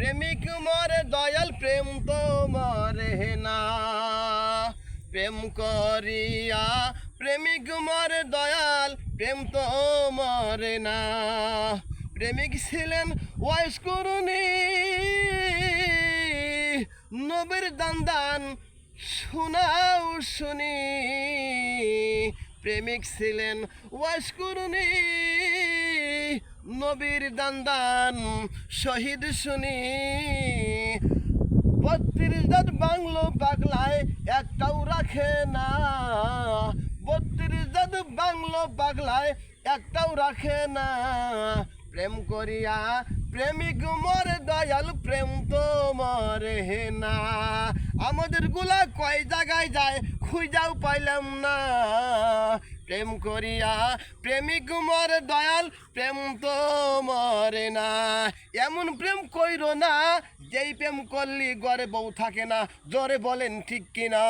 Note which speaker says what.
Speaker 1: প্রেমিক মরে, দয়াল প্রেম তো মরে না। প্রেম করিয়া প্রেমিক মরে, দয়াল প্রেম তো মরে না। প্রেমিক ছিলেন ওয়াইস করুনি নবীর দান দান শোনাও শুনি। প্রেমিক ছিলেন ওয়াইস করুনি। নবীর দান শহীদ শুনি। বত্রিশ দাঁত বাংলো পাগলায় একটাও রাখে না। বত্রিশ দাঁত বাংলো পাগলায় একটাও রাখে না। প্রেম করিয়া প্রেমিক মরে, দয়াল প্রেম তো মরে না। আমাদেরগুলা কয় জায়গায় যায় খুঁজাও পাইলাম না। প্রেম করিয়া প্রেমিক মরে দয়াল, প্রেম তো মরে না। এমন প্রেম কইর না, যেই প্রেম করলি গরে বউ থাকে না। জোরে বলেন ঠিক কিনা।